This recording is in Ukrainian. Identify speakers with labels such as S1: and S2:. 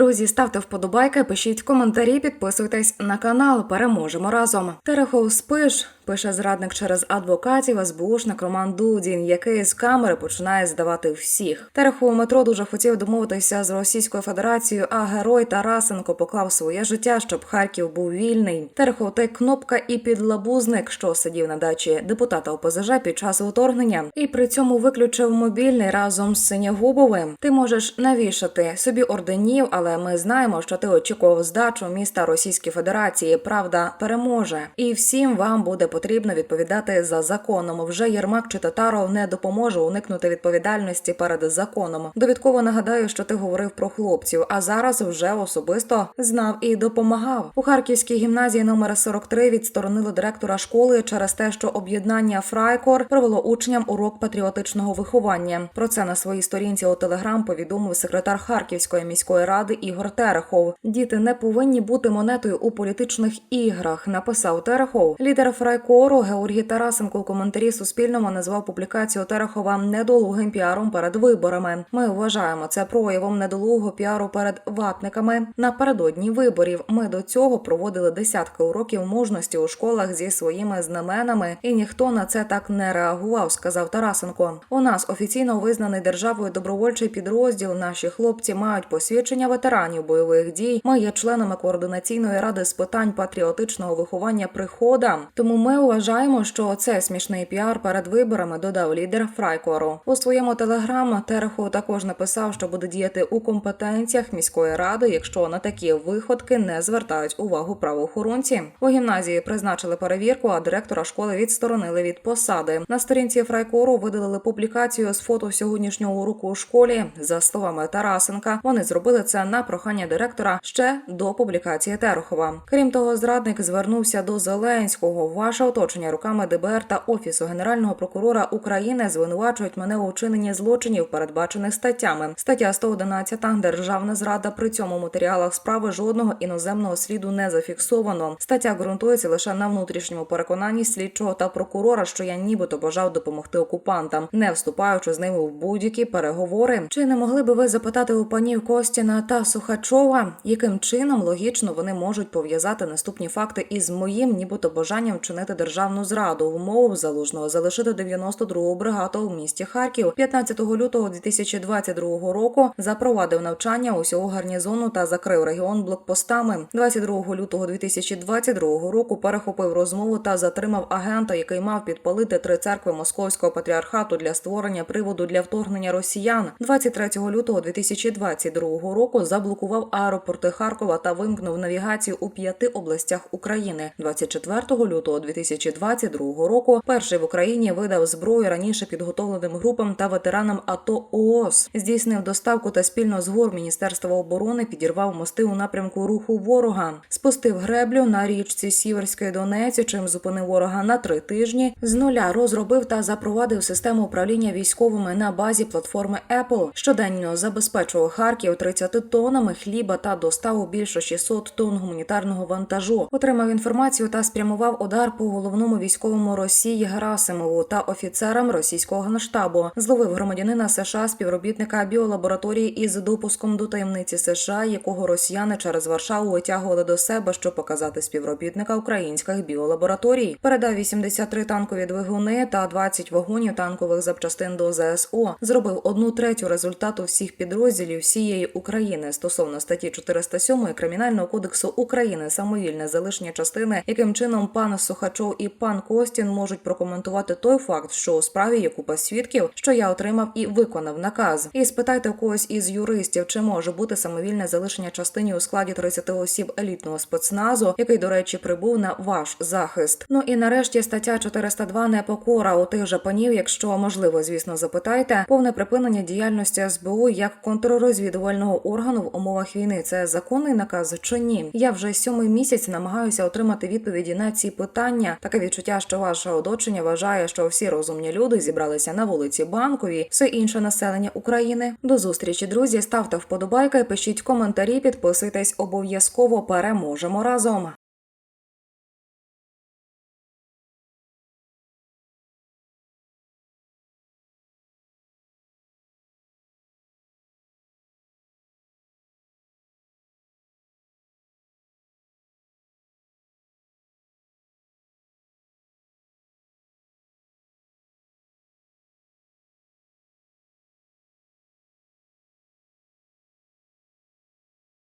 S1: Друзі, ставте вподобайки, пишіть коментарі, підписуйтесь на канал. Переможемо разом. Терехов спиш. Пише зрадник через адвокатів СБУшник Роман Дудін, який з камери починає здавати всіх. Терехов метро дуже хотів домовитися з Російською Федерацією, а герой Тарасенко поклав своє життя, щоб Харків був вільний. Терехов той кнопка і підлабузник, що сидів на дачі депутата ОПЗЖ під час вторгнення, і при цьому виключив мобільний разом з Синягубовим. Ти можеш навішати собі орденів, але ми знаємо, що ти очікував здачу міста Російської Федерації. Правда переможе, і всім вам буде потрібно відповідати за законом. Вже Єрмак чи Татаров не допоможе уникнути відповідальності перед законом. Довідково нагадаю, що ти говорив про хлопців, а зараз вже особисто знав і допомагав. У Харківській гімназії номер 43 відсторонили директора школи через те, що об'єднання Фрайкор провело учням урок патріотичного виховання. Про це на своїй сторінці у Телеграм повідомив секретар Харківської міської ради Ігор Терехов. Діти не повинні бути монетою у політичних іграх. Написав Терехов. Лідер Фрайкору Георгій Тарасенко у коментарі Суспільному назвав публікацію Терехова недолугим піаром перед виборами. Ми вважаємо це проявом недолугого піару перед ватниками. Напередодні виборів ми до цього проводили десятки уроків мужності у школах зі своїми знаменами, і ніхто на це так не реагував, сказав Тарасенко. У нас офіційно визнаний державою добровольчий підрозділ. Наші хлопці мають посвідчення ветеранів бойових дій. Ми є членами координаційної ради з питань патріотичного виховання прихода. Тому ми вважаємо, що це смішний піар перед виборами. Додав лідер Фрайкору. У своєму телеграм Тереху також написав, що буде діяти у компетенціях міської ради, якщо на такі виходки не звертають увагу правоохоронці. У гімназії призначили перевірку, а директора школи відсторонили від посади. На сторінці Фрайкору видалили публікацію з фото сьогоднішнього уроку у школі. За словами Тарасенка, вони зробили це на прохання директора ще до публікації Терехова. Крім того, зрадник звернувся до Зеленського. Ваше оточення руками ДБР та офісу генерального прокурора України звинувачують мене у вчиненні злочинів, передбачених статтями. Стаття 111 державна зрада. При цьому матеріалах справи жодного іноземного сліду не зафіксовано. Стаття ґрунтується лише на внутрішньому переконанні слідчого та прокурора, що я нібито бажав допомогти окупантам, не вступаючи з ними в будь-які переговори. Чи не могли би ви запитати у панів Костіна та Сухачова, яким чином логічно вони можуть пов'язати наступні факти із моїм, нібито бажанням вчинити державну зраду, умову залужного залишити 92-гу бригаду в місті Харків 15 лютого 2022 року запровадив навчання усього гарнізону та закрив регіон блокпостами. 22 лютого 2022 року перехопив розмову та затримав агента, який мав підпалити три церкви московського патріархату для створення приводу для вторгнення росіян. 23 лютого 2022 року заблокував аеропорти Харкова та вимкнув навігацію у п'яти областях України. 24 лютого 2022 року перший в Україні видав зброю раніше підготовленим групам та ветеранам АТО ООС. Здійснив доставку та спільно з ГОР Міністерства оборони підірвав мости у напрямку руху ворога, спустив греблю на річці Сіверської Донеці, чим зупинив ворога на три тижні. З нуля розробив та запровадив систему управління військовими на базі платформи Apple. Щоденно забезпечував Харків 30 тоннами хліба та доставив більше 600 тонн гуманітарного вантажу. Отримав інформацію та спрямував удар по головному військовому Росії Герасимову та офіцерам російського генштабу. Зловив громадянина США співробітника біолабораторії із допуском до таємниці США, якого росіяни через Варшаву витягували до себе, щоб показати співробітника українських біолабораторій. Передав 83 танкові двигуни та 20 вагонів танкових запчастин до ЗСО. Зробив одну третю результату всіх підрозділів всієї України стосовно статті 407 Кримінального кодексу України самовільне залишення частини, яким чином пан Сухачов і пан Костін можуть прокоментувати той факт, що у справі є купа свідків, що я отримав і виконав наказ. І спитайте у когось із юристів, чи може бути самовільне залишення частині у складі 30 осіб елітного спецназу, який, до речі, прибув на ваш захист. Ну і нарешті стаття 402 непокора у тих же панів, якщо можливо, звісно, запитайте, повне припинення діяльності СБУ як контррозвідувального органу в умовах війни. Це законний наказ чи ні? Я вже сьомий місяць намагаюся отримати відповіді на ці питання. Таке відчуття, що ваше оточення вважає, що всі розумні люди зібралися на вулиці банкові, все інше населення України. До зустрічі, друзі. Ставте вподобайки, пишіть коментарі, підписуйтесь обов'язково. Переможемо разом.